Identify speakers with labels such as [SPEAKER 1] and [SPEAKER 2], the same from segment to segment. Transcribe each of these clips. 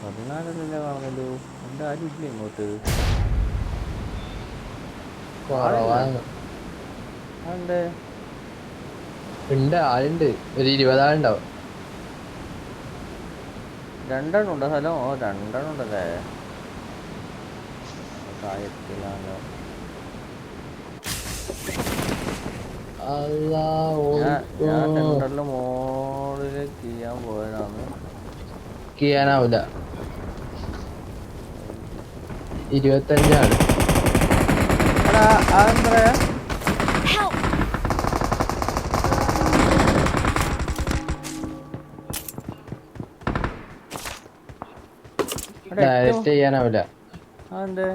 [SPEAKER 1] പതിനാലല്ലേ കാണുന്നല്ലോ എന്റെ ആരും ഇല്ല ഇങ്ങോട്ട്.
[SPEAKER 2] ഉണ്ട് ആളുണ്ട്. ഒരു ഇരുപതാളുണ്ടാവും.
[SPEAKER 1] രണ്ടെണ്ണം ഉണ്ടോ? സ്ഥലം ഓ രണ്ടെണ്ണം ഉണ്ടല്ലേ? ഞാൻ സെന്ററിൽ മോളിലേക്ക് ചെയ്യാൻ പോയതാണ്.
[SPEAKER 2] ചെയ്യാനാവൂല. ഇരുപത്തഞ്ചാണ്. ഡയറക്റ്റ്
[SPEAKER 1] ചെയ്യാനാവില്ല.
[SPEAKER 2] ചെയ്യാനാവൂല
[SPEAKER 1] അതെന്തേ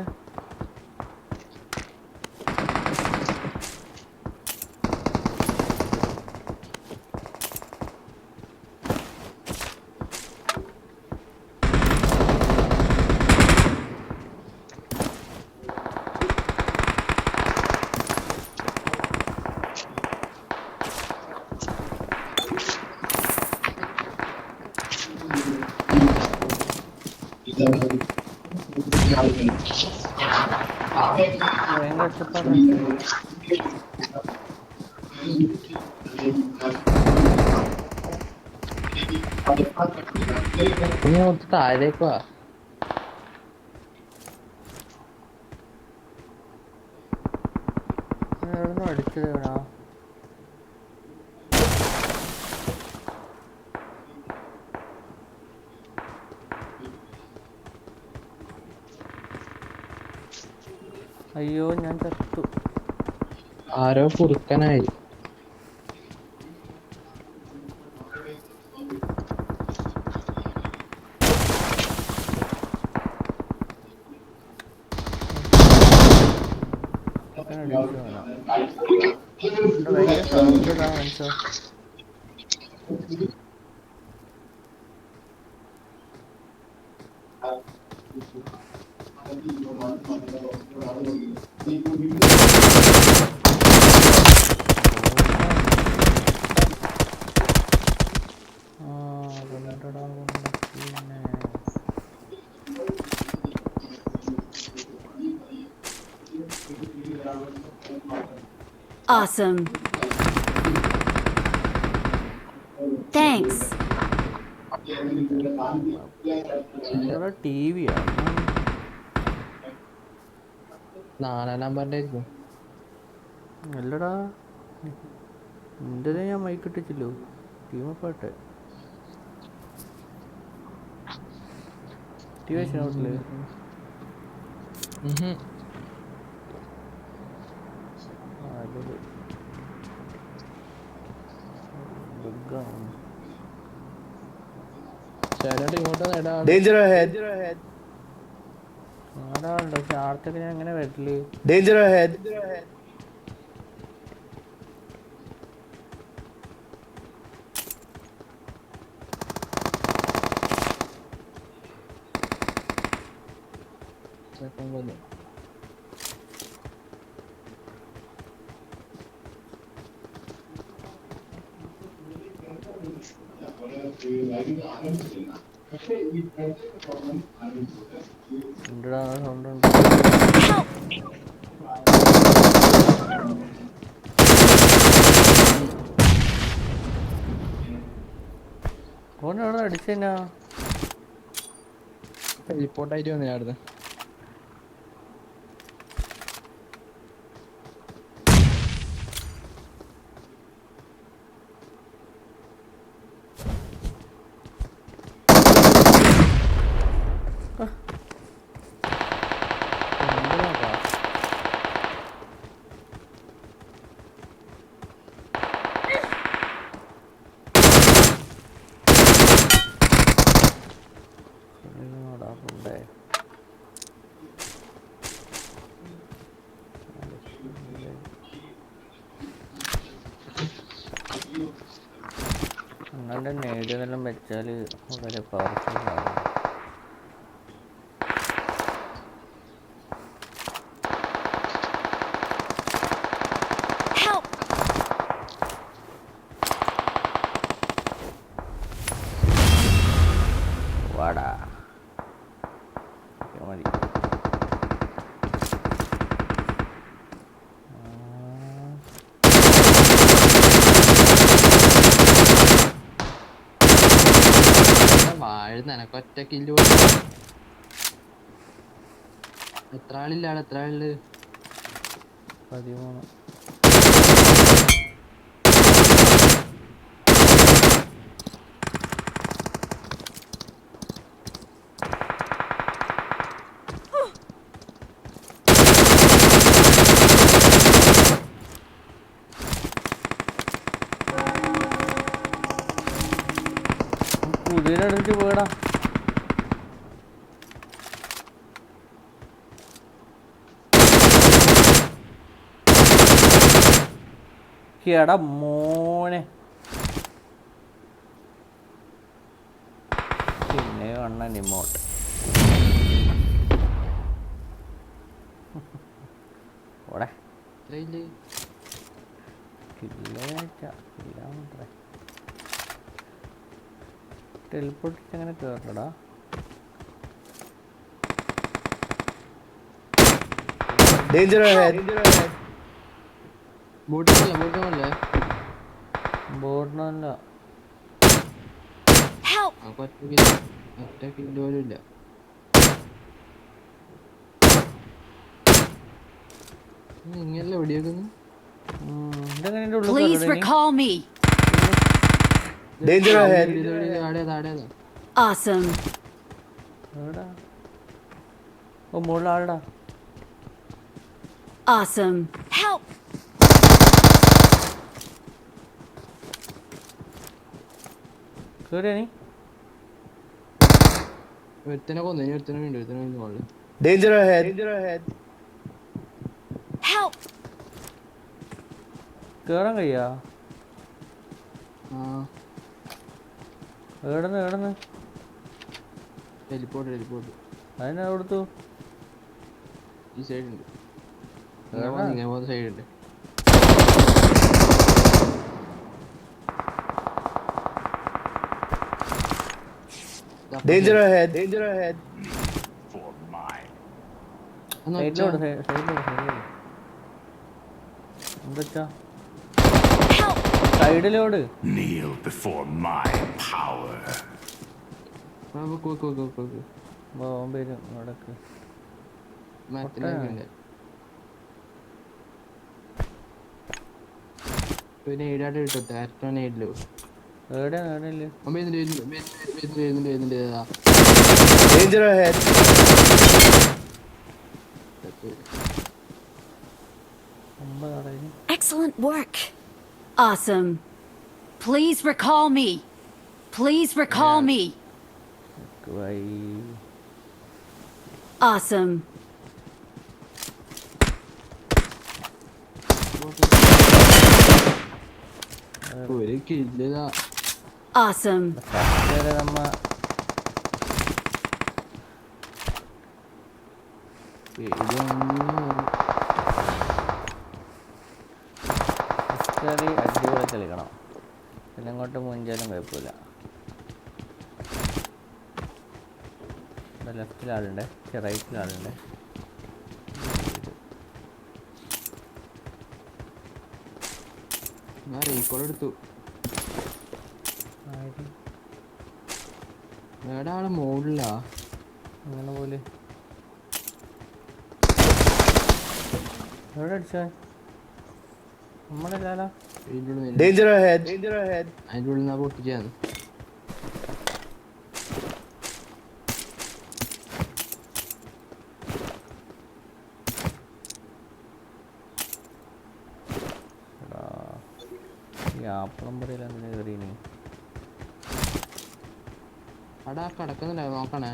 [SPEAKER 1] ഭയങ്കര ഒച്ചപ്പാട്
[SPEAKER 2] ഇനി മൊത്തം താഴേക്ക് വാ
[SPEAKER 1] അയ്യോ ഞാൻ ചത്തു
[SPEAKER 2] ആരോ കുറുക്കനായി
[SPEAKER 1] ഞാൻ അടിച്ചു വേണം ഇവിടെ ഭയങ്കര സൗണ്ട് ഇടാ മനസ്സോ ആ കൊണ്ടിടാൻ കൊണ്ടിട്ടില്ലേ
[SPEAKER 3] Awesome. Thanks.
[SPEAKER 1] ടി വിയാണ്
[SPEAKER 2] നാലാം നമ്പറിന്റെ
[SPEAKER 1] അല്ലടാ. നിന്റെ ഞാൻ മൈക്ക് ഇട്ടിച്ചില്ലോ. ടീമപ്പാട്ടെ ടി വി വെച്ചാ വീട്ടിൽ
[SPEAKER 2] ഉഹും.
[SPEAKER 1] ആ, അല്ലത്. ബഗ്ഗാണ്.
[SPEAKER 2] ചേട്ടൻ ഇങ്ങോട്ട് നേടാ
[SPEAKER 4] Danger ahead.
[SPEAKER 1] ആടാളുണ്ട് പക്ഷെ ആർക്കൊക്കെ ഞാൻ എങ്ങനെ വരൽ?
[SPEAKER 4] Danger ahead.
[SPEAKER 2] ചെക്കൻ കൊന്നു
[SPEAKER 1] ഉണ്ടടാ എവിടെ അടിച്ചേനാ?
[SPEAKER 2] റിപ്പോർട്ടായിട്ട് വന്നു ഞാൻ അടുത്ത്
[SPEAKER 1] എന്തിനാ കൊണ്ടേ നേടിയതെല്ലാം വെച്ചാൽ വളരെ പവർഫുൾ ആണ്
[SPEAKER 3] Help!
[SPEAKER 1] വാടാ
[SPEAKER 2] വാഴുന്ന എനക്ക് ഒറ്റ കില്ല് എത്ര ആളില്ല എത്ര ആളുണ്ട്
[SPEAKER 1] പതിമൂന്ന്. കുതിരടിച്ച് പോയടാ എടാ മോനെ. പിന്നെ കണ്ണ നിമോട്ട് ഓടെ.
[SPEAKER 2] എത്രയില്ലേ
[SPEAKER 1] കില്ലാ കിലോമീറ്റർ. ടെലിപ്പോട്ടിട്ട് അങ്ങനെ കേറണ്ടടാ
[SPEAKER 3] Help!
[SPEAKER 2] നമുക്ക് ഒറ്റ പോലും ഇല്ല. ഇങ്ങനല്ല വെടിയേക്കുന്നു
[SPEAKER 3] Please recall me.
[SPEAKER 4] Danger ahead.
[SPEAKER 2] ആടേതാ ആടേതാ
[SPEAKER 3] Awesome.
[SPEAKER 1] എവിടാ ഓ മുകളിൽ ആളുടാ
[SPEAKER 3] Awesome. Help!
[SPEAKER 1] കയറിയാ നീ
[SPEAKER 2] ഒരുത്തനെ കൊന്നു ഇനി ഒരുത്തനെ വേണ്ടി ഒരുത്തനെ വേണ്ടി മുകളിൽ
[SPEAKER 4] Danger ahead. Danger ahead.
[SPEAKER 3] Help!
[SPEAKER 1] കയറാൻ കഴിയാ
[SPEAKER 2] ആ
[SPEAKER 1] എവിടെന്ന് എവിടുന്ന്
[SPEAKER 2] ടെലിപ്പോർട്ട് ടെലിപ്പോർട്ട്
[SPEAKER 1] അതിനെ കൊടുത്തു
[SPEAKER 2] ഈ സൈഡ് ഉണ്ട്? ഇങ്ങനെ പോകുന്ന സൈഡ് ഉണ്ട്
[SPEAKER 4] Danger ahead. Danger ahead.
[SPEAKER 2] ഒന്ന്
[SPEAKER 1] സൈഡിലോട്
[SPEAKER 2] വെച്ചാ.
[SPEAKER 1] സൈഡിലോട് സൈഡിലോട് എന്താ! സൈഡിലോട്.
[SPEAKER 5] Kneel before my power.
[SPEAKER 1] Bomb വരും.
[SPEAKER 2] പിന്നെ
[SPEAKER 4] ahead.
[SPEAKER 1] ഒമ്പത്
[SPEAKER 3] Excellent work. Awesome. Please recall me. Please recall yeah. me.
[SPEAKER 1] Great.
[SPEAKER 3] Awesome. Awesome.
[SPEAKER 1] കളി അടിപൊളി കളിക്കണം. പിന്നെ അങ്ങോട്ട് മുഞ്ചാലും കുഴപ്പമില്ല. ഇവിടെ ലെഫ്റ്റിൽ ആളുണ്ട്. റൈറ്റിൽ ആളുണ്ട്.
[SPEAKER 2] ഞാൻ റീകോൾ എടുത്തു? എവിടെ ആൾ മോളിലാ
[SPEAKER 1] അങ്ങനെ പോലെ. എവിടെ അടിച്ചാ?
[SPEAKER 4] Danger ahead. Danger ahead.
[SPEAKER 2] അതിന്റെ ഉള്ളിൽ നിന്നാ
[SPEAKER 1] ഈ ആപ്പളം പറയില്ല എന്തിനാ കയറിയിനി
[SPEAKER 2] അവിടെ കിടക്കുന്നുണ്ടോ നോക്കണേ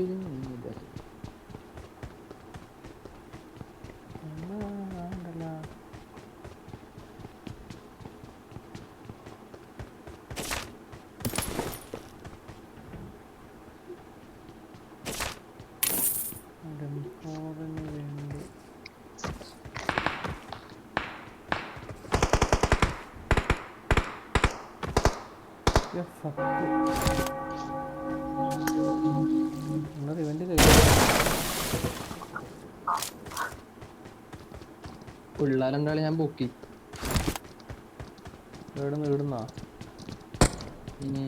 [SPEAKER 1] feeling
[SPEAKER 2] പിള്ളേരെന്തായാലും ഞാൻ പൊക്കി
[SPEAKER 1] ഇവിടുന്ന് ഇവിടുന്നാ
[SPEAKER 2] ഇനി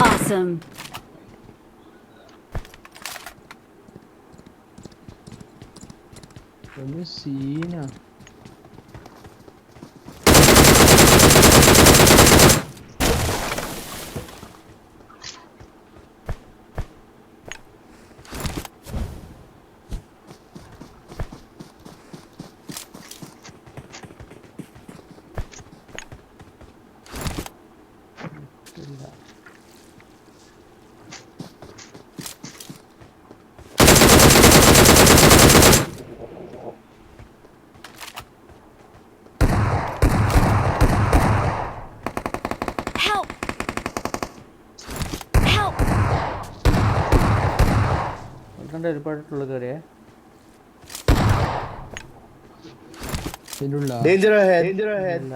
[SPEAKER 3] Awesome.
[SPEAKER 2] ഒരു സീനാ
[SPEAKER 3] Help!
[SPEAKER 1] ഒരുത്തന്റെ ഒരുപാടുള്ള കയറിയേ
[SPEAKER 2] ഹെഡ് ഉള്ള
[SPEAKER 1] head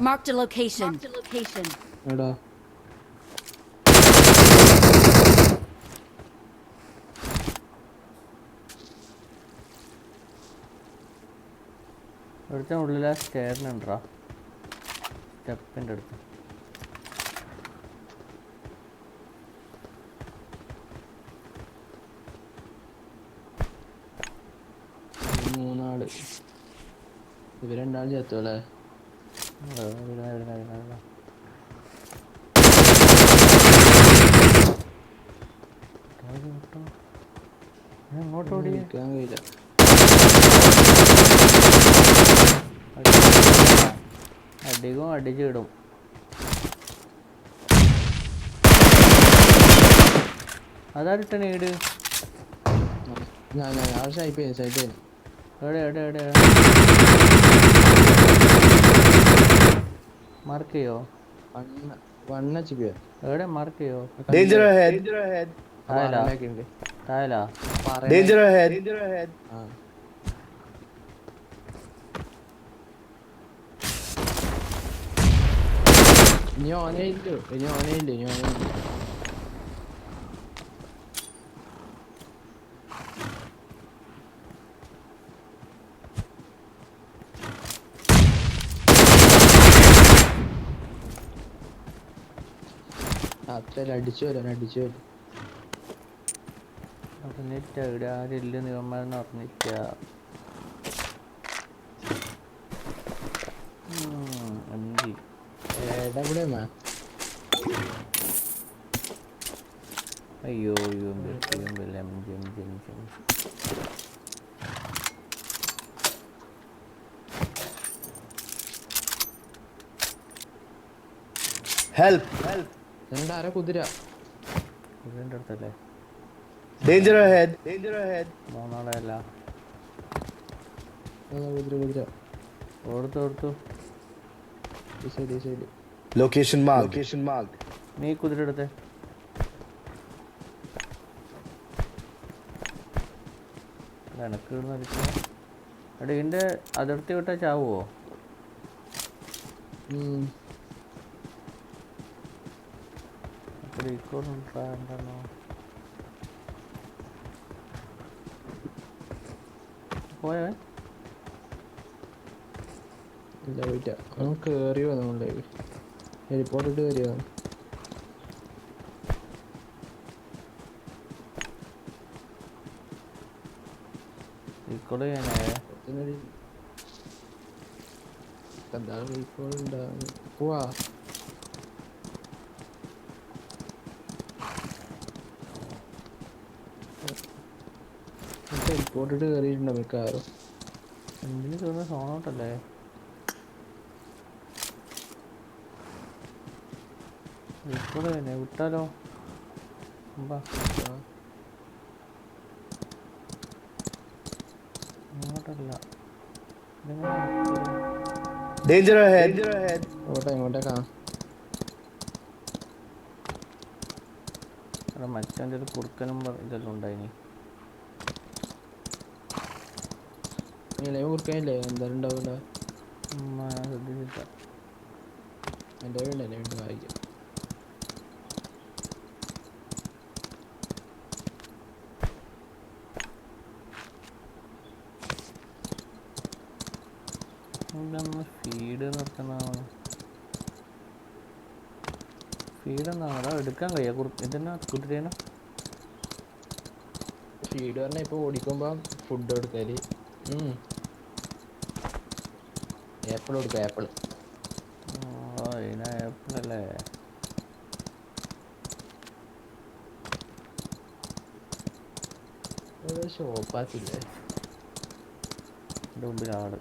[SPEAKER 3] Marked a location. Marked a location.
[SPEAKER 2] എടാ.
[SPEAKER 1] ഒരുത്തൻ ഉള്ളിൽ ആ സ്റ്റെയറിനുണ്ടാ സ്റ്റെപ്പിന്റെ അടുത്ത്.
[SPEAKER 2] മൂന്നാൾ. ഇവർ രണ്ടാളും ചത്തു അല്ലേ?
[SPEAKER 1] ഇവിടെ, ഇവിടെ, ഇവിടെ, ഇവിടെ, ഇവിടെ. ഓടി വിട്ടോ. ഞാൻ ഇങ്ങോട്ട് ഓടി
[SPEAKER 2] നിൽക്കാൻ കഴിയില്ല.
[SPEAKER 1] അധികം അടിച്ചിടും. അതാരിട്ട
[SPEAKER 2] ഈട്
[SPEAKER 1] എവിടെ എവിടെ എവിടെ? മാർക്ക് ചെയ്യോ?
[SPEAKER 2] വണ്ണ വണ്ണ ചിപ്പിയോ
[SPEAKER 1] എവിടെ മാർക്ക് ചെയ്യോ?
[SPEAKER 4] Danger ahead. Danger ahead.
[SPEAKER 1] തായലാ
[SPEAKER 2] ഉണ്ട്
[SPEAKER 1] തായലാ
[SPEAKER 4] Danger ahead. Danger ahead.
[SPEAKER 2] ആ ഇനി ഓനേ ഇല്ലോ ഇനി ഓനേ ഇല്ല ഇനി ഓനേ ഇല്ല അത്ര അടിച്ചു വരാൻ അടിച്ചു വരും.
[SPEAKER 1] അറിഞ്ഞിട്ട ഇവിടെ ആരില്ല നിവന്മാരെന്ന് അറിഞ്ഞിട്ട എന്തി
[SPEAKER 2] ഏടാ ഇവിടെ
[SPEAKER 1] അയ്യോ അയ്യോ അയ്യോ M G M G M G
[SPEAKER 4] Help. Help.
[SPEAKER 2] എന്താ ആരാ കുതിര?
[SPEAKER 1] ഇതിന്റെ അടുത്തല്ലേ?
[SPEAKER 4] ഡേഞ്ചർ ഹെഡ് ഡേഞ്ചർ ഹെഡ്
[SPEAKER 1] മൂന്നാളല്ല.
[SPEAKER 2] കുതിര കുതിര.
[SPEAKER 1] ഓർത്തു ഓർത്തു
[SPEAKER 2] ഈ സൈഡ് ഈ side
[SPEAKER 4] Location mark location mark
[SPEAKER 1] നീ കുതിര എടുത്തേ. ഇവിടുന്ന് എടാ ഇതിന്റെ അതിർത്തി വിട്ട ചാവുമോ എന്താണോ? പോയേ?
[SPEAKER 2] ഇല്ല പോയിട്ടാ അവൻ കേറി വന്നു നമ്മളിലേക്ക് ഹെലിപ്പോർട്ടിട്ട് വരിക. വന്നു
[SPEAKER 1] ഇക്കോൾ ചെയ്യാനേ
[SPEAKER 2] ഇതിനൊരു എന്താ റീകോൾ ഉണ്ടാവും പോവാ. ടെലിപ്പോർട്ടിട്ട് കയറിയിട്ടുണ്ടോ മിക്കവാറും?
[SPEAKER 1] എന്തിനു തോന്നുന്ന സോണോട്ടല്ലേ ഇവിടെ തന്നെ വിട്ടാലോ? ഇങ്ങോട്ടല്ല.
[SPEAKER 4] Danger ahead.
[SPEAKER 2] ഇങ്ങോട്ടാ ഇങ്ങോട്ടേക്കാ
[SPEAKER 1] അവിടെ ഒരു കുറുക്കനും പറ- ഇതെല്ലാം ഉണ്ടായിനി.
[SPEAKER 2] ഇങ്ങനെ കുറിക്കാനില്ലേ? എന്തായാലും ഉണ്ടാവില്ല
[SPEAKER 1] ശ്രദ്ധിച്ചില്ല
[SPEAKER 2] എന്റെ വീട് എന്റെ വീട് വായിക്കാം
[SPEAKER 1] ഇതൊന്ന് ഫീഡ് നിർത്തുന്നതാണ് അതാ എടുക്കാൻ കഴിയാ. ഇതെന്നാ? കുതിരേനെ?
[SPEAKER 2] ഫീഡ് പറഞ്ഞാൽ ഇപ്പോൾ ഓടിക്കുമ്പോൾ ഫുഡ് കൊടുക്കൽ. ആപ്പിൾ കൊടുക്കുക ആപ്പിൾ
[SPEAKER 1] ഏപ്പിളല്ലേ
[SPEAKER 2] ഷോപ്പാക്കില്ലേ
[SPEAKER 1] മുമ്പിൽ ആട്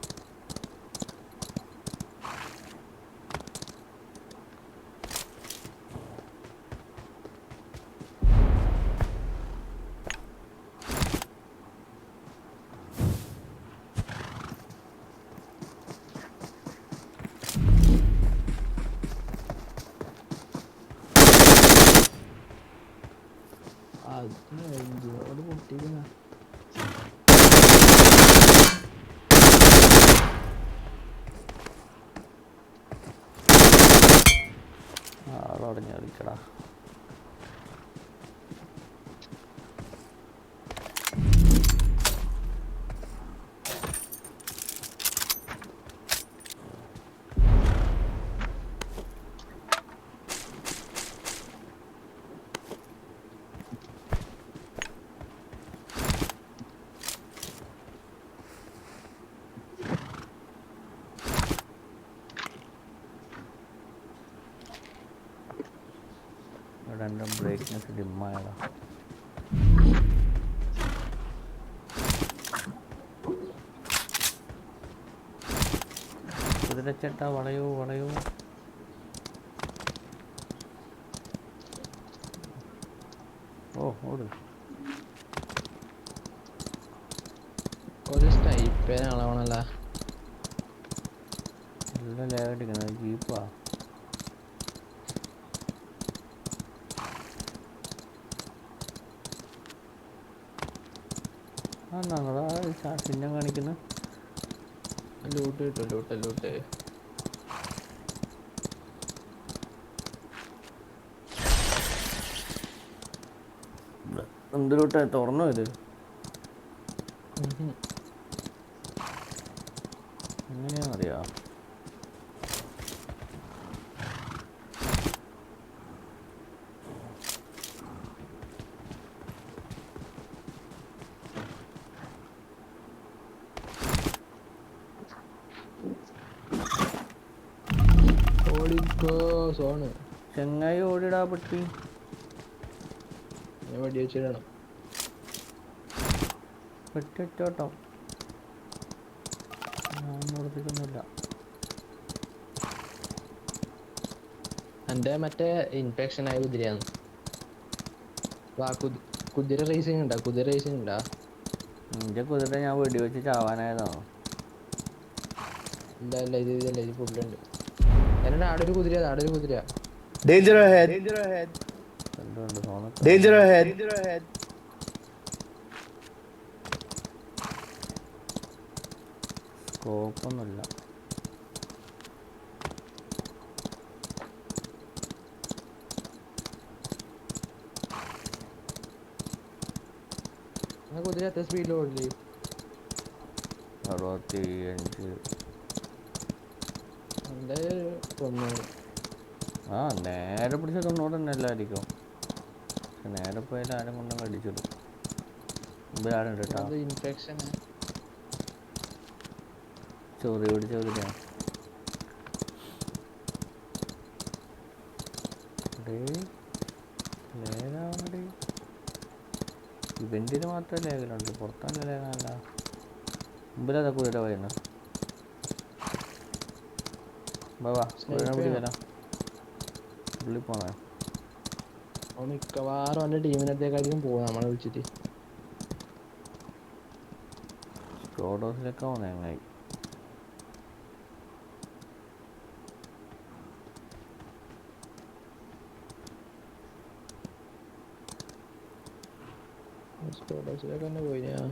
[SPEAKER 2] അത് അവിടെ പൊട്ടിക്കുന്ന
[SPEAKER 1] ആളടഞ്ഞ് കളിക്കടാ ഇവിടെ എന്റെ ബ്രേക്ക്നെസ് ഡിമ്മായടാ കുതിരച്ചേട്ടാ വളയോ വളയോ ഓ ഓട്
[SPEAKER 2] ഒരു സ്നൈപ്പേൻ ആളാവണല്ല
[SPEAKER 1] എല്ലാം ലേഖടിക്കുന്നത് ജീപ്പാ ഞങ്ങളാ ചിഹ്നം കാണിക്കുന്ന
[SPEAKER 2] ലൂട്ട് കിട്ടും ലൂട്ട് ലൂട്ട്
[SPEAKER 1] എന്തിലോട്ട് തുറന്നോ ഇത്? പട്ടി
[SPEAKER 2] ഞാൻ വെടി വെച്ചിടണം.
[SPEAKER 1] ഞാൻ
[SPEAKER 2] എന്റെ മറ്റേ ഇൻഫെക്ഷൻ ആയ കുതിരയാണ്. കുതിര റേസിംഗ് ഉണ്ടാ? കുതിര റേസിംഗ് ഉണ്ടാ?
[SPEAKER 1] നിന്റെ കുതിര ഞാൻ വെടിവെച്ച് ചാവാനായതാണോ
[SPEAKER 2] ചാവാനായതാ. ഇല്ല ഇത് ഇതല്ല ഇത് ഫുള്ളുണ്ട് എന്റെ ആടൊരു കുതിര ആടൊരു കുതിര
[SPEAKER 4] Danger ahead. Danger ahead. Danger ahead. Danger ahead.
[SPEAKER 1] സ്കോപ്പൊന്നുമില്ല
[SPEAKER 2] കുതിര എത്ര സ്പീഡിൽ ഓടില്ലേ
[SPEAKER 1] അറുപത്തി അഞ്ച്
[SPEAKER 2] എന്തായാലും
[SPEAKER 1] ആ നേരെ പിടിച്ചാൽ നമ്മളോട് തന്നെ എല്ലായിരിക്കും നേരെ പോയാലും ആരും കൊണ്ടും കടിച്ചിടും മുമ്പ് ആരുണ്ട് കേട്ടോ. ചോറി പിടിച്ച ചോദിക്കാം ലേഖാവണടി മാത്രമേ ലേഖനുണ്ട് പുറത്താണല്ലോ ലേഖനല്ല മുമ്പിലതൊക്കെ വീടാ പറയുന്നു ബാ
[SPEAKER 2] ബാ
[SPEAKER 1] പിടിക്കാലോ പുള്ളി പോണേ.
[SPEAKER 2] അവൻ മിക്കവാറും അവന്റെ ടീമിനത്തേക്കായിരിക്കും പോകും നമ്മളെ വിളിച്ചിട്ട്. തന്നെ പോയി ഞാൻ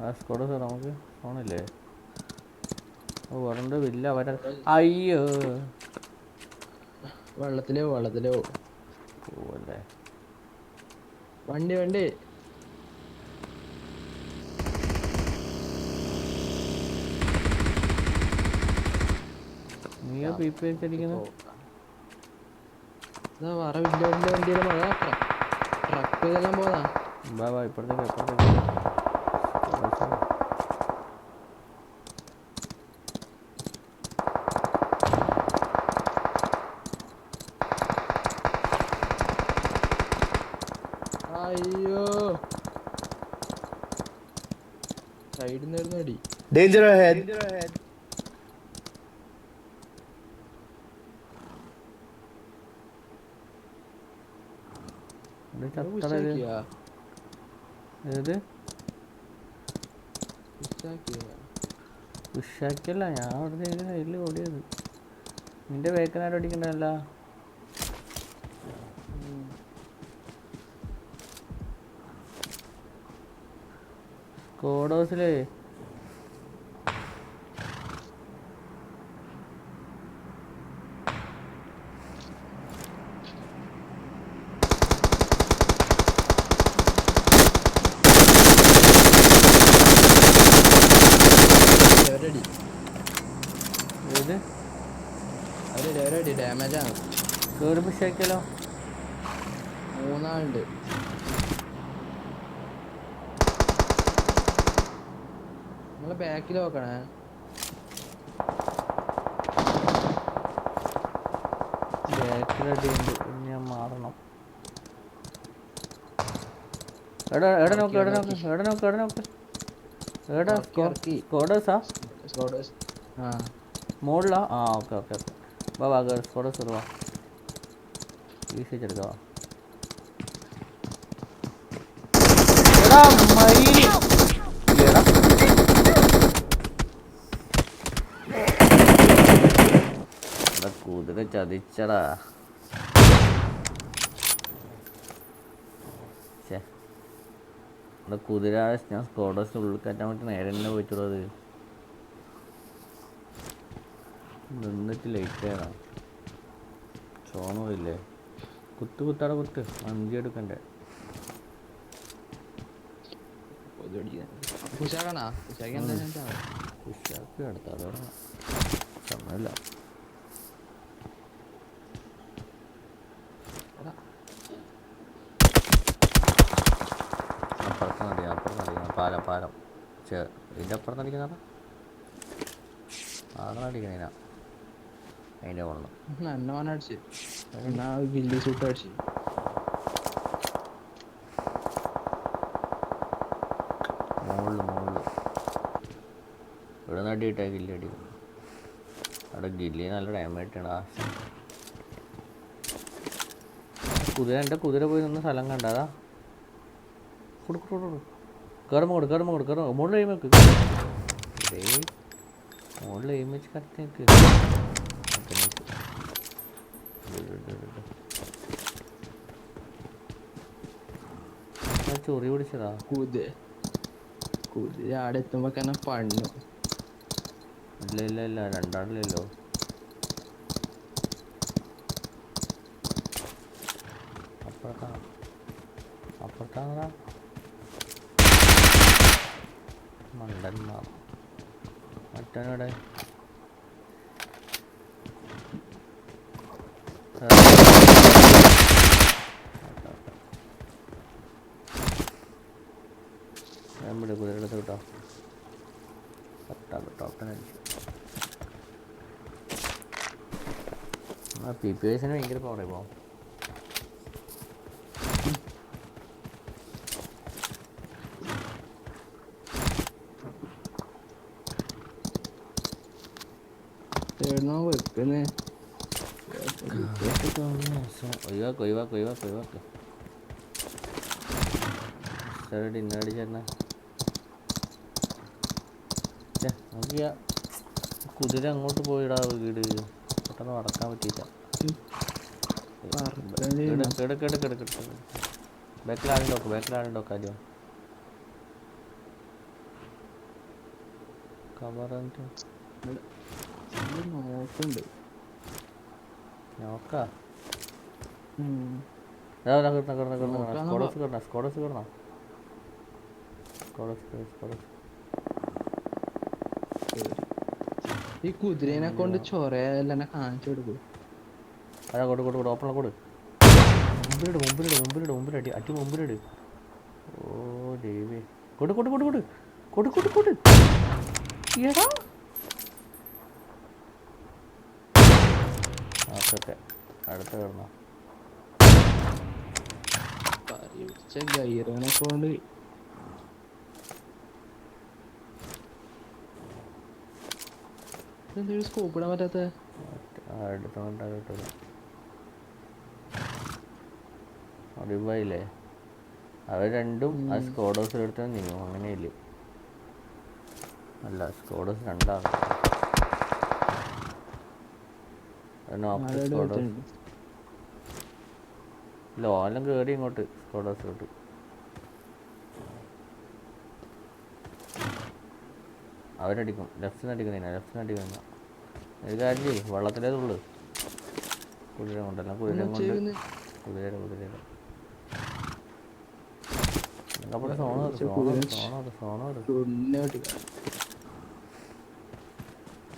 [SPEAKER 1] ആ നമുക്ക് ഫോണില്ലേ ഓ വേറെ വില്ല വരാ അയ്യോ.
[SPEAKER 2] വെള്ളത്തിലോ വെള്ളത്തിലോ
[SPEAKER 1] പോവല്ലേ?
[SPEAKER 2] വണ്ടി വണ്ടി.
[SPEAKER 1] നീ പി പി വെച്ചടിക്കുന്നത്
[SPEAKER 2] ഇതാ വേറെ വലിയ വലിയ വണ്ടിയിലും മഴ ട്രക്ക് ഇതെല്ലാം പോതാ
[SPEAKER 1] ഇപ്പഴത്തേക്ക് ബാ ഇപ്പുറത്തേക്ക് ഇപ്പുറത്തേക്ക്
[SPEAKER 2] അയ്യോ സൈഡിൽ നിന്ന് വരുന്ന അടി
[SPEAKER 4] Danger ahead. Danger ahead.
[SPEAKER 1] ഇത്
[SPEAKER 2] ഇത്
[SPEAKER 1] ചത്തട ഇത്
[SPEAKER 2] അടി
[SPEAKER 1] ഡേഞ്ചർ
[SPEAKER 2] ഹെഡ്
[SPEAKER 1] ഉഷാക്കിയല്ല ഞാൻ അവിടെ സൈഡിൽ ഓടിയത്. നിന്റെ വേക്കനായിട്ട് അടിക്കണ്ടല്ല
[SPEAKER 2] അവർ ഡാമേജ് ആണ്.
[SPEAKER 1] കേറി പുഷാക്കിയല്ലോ
[SPEAKER 2] മൂന്നാളുണ്ട്. നമ്മളെ ബാക്കിൽ നോക്കണേ
[SPEAKER 1] ബാക്കിലടിയുണ്ട് ഇനി ഞാൻ മാറണം. എടാ എവിടെ നോക്ക് എവിടെ നോക്ക് എവിടെ നോക്ക് എവിടെ നോക്ക്. എടാ
[SPEAKER 2] ഇറക്കി.
[SPEAKER 1] സ്കോഡോസാ
[SPEAKER 2] ആ?
[SPEAKER 1] മുകളിലാ ആ. Okay okay okay. വാ വാ വാ. ഈസി ചെടുക്ക വാ. എടാ മയിൽ കുതിര ചതിച്ചടാ ഇവിടെ കുതിര ഞാൻ സ്കോഡോസിന് ഉള്ളിൽ കയറ്റാൻ വേണ്ടി നേരെ തന്നെ പോയിട്ടുള്ളത് നിന്നിട്ട് ലൈറ്റ് ആയതാണ് ചോണമില്ലേ കുത്ത് കുത്താടെ കുത്ത്. അഞ്ചി എടുക്കണ്ടേ?
[SPEAKER 2] എന്താ
[SPEAKER 1] കുശാക്ക് എടുത്താ അതോടെ സമയമില്ല അപ്പുറത്ത് നടി അപ്പുറത്ത് നടിക്കണം പാലം പാലം ചേ ഇതിന്റെ അപ്പുറത്ത് നടിക്കുന്ന ആടെ നടിക്കണേനാ അതിന്റെ കൊള്ളം
[SPEAKER 2] അടിച്ച് ഗില്ലി സൂട്ട് അടിച്ച്.
[SPEAKER 1] മുകളിൽ മുകളിൽ ഇവിടെ നടിയിട്ടാ ഗില്ലി അടിക്കും അവിടെ ഗില്ലി നല്ല കുതിര എന്റെ കുതിര പോയി നിന്ന് സ്ഥലം കണ്ടതാ. കൊടുക്കും കയറുമ്പോൾ കൊടുക്കും. കയറുമ്പോൾ കൊടുക്കും കയറുമ്പോൾ മുകളിൽ ഇട്, ഇട്. ചൊറി പിടിച്ചതാ.
[SPEAKER 2] കുതിര കുതിര ആടെ എത്തുമ്പോ പണ്ണു
[SPEAKER 1] ഇല്ല ഇല്ല ഇല്ല. രണ്ടാളില്ലല്ലോ. ഞാൻ ഇവിടെ കുതിരെടുത്ത് കിട്ടോ ടോപ്പ് അടിച്ചു. ആ പി പി എസിന് ഭയങ്കര പവർ ഇപ്പോൾ
[SPEAKER 2] എവിടുന്നാ വെക്കുന്നേ
[SPEAKER 1] ഒഴിവാക്ക് ഒഴിവാക്ക് ഒഴിവാക്ക് ഒഴിവാക്ക് സാറടി ഇന്നടി ചേട്ടന നോക്കിയ കുതിര അങ്ങോട്ട് പോയിടാ വീട് പെട്ടെന്ന് നടക്കാൻ പറ്റിയില്ല ബാക്കിൽ ആളുണ്ടോക്ക് ആദ്യം കവർ
[SPEAKER 2] നോക്കുന്നുണ്ട്
[SPEAKER 1] നോക്കാം. സ്കോഡസ് കിടന്ന സ്കോഡസ് കിടന്ന സ്കോഡസ് സ്കോഡസ്
[SPEAKER 2] ഈ കുതിരേനെ കൊണ്ട് ചൊറയെല്ലാം കാണിച്ചു കൊടുക്കും.
[SPEAKER 1] അതാ കൊടു കൊടു കൊടു ഓപ്പണ കൊടു. മുമ്പിലിട് മുമ്പിലിട് മുമ്പിലിട് മുമ്പിലടി അടി അടി മുമ്പിലിട്. ഓ ദേവി. കൊടു കൊടു കൊടു കൊടു. കൊടു കൊടു കൊടു. എടാ. ഓക്കെ. അടുത്ത് കിടന്നോ
[SPEAKER 2] കൊണ്ട് സ്കോപ്പ് ഇടാൻ പറ്റാത്ത?
[SPEAKER 1] അടുത്തോട്ട് അറിവായില്ലേ അവർ രണ്ടും ആ സ്കോഡോസ് എടുത്താൽ നീങ്ങും അങ്ങനെയില്ലേ? അല്ല സ്കോഡോസ് രണ്ടാണ്. സ്കോഡോസ് കേറി ഇങ്ങോട്ട് സ്കോഡോസിലോട്ട് അവരടിക്കും ലെഫ്റ്റിന് അടിക്കുന്നില്ല ലെഫ്റ്റിന് അടിക്കുന്നില്ല ഒരു കാര്യം ചെയ്യ് വെള്ളത്തിലേതുള്ളു കുതിര കൊണ്ടല്ല കുതിര കൊണ്ട്. കുതിര കുതിര സോണോ സോണ സോണ സോണ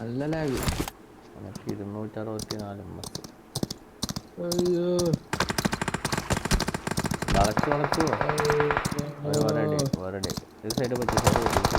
[SPEAKER 2] അല്ല ലാഗ്
[SPEAKER 1] എനിക്ക് ഇരുന്നൂറ്റി അറുപത്തി നാല് എം എസ്
[SPEAKER 2] അയ്യോ
[SPEAKER 1] വളച്ചു വളച്ചു ഒരടി ഒരടി ഇത് സൈഡ് പറ്റി സൈഡ് പറ്റി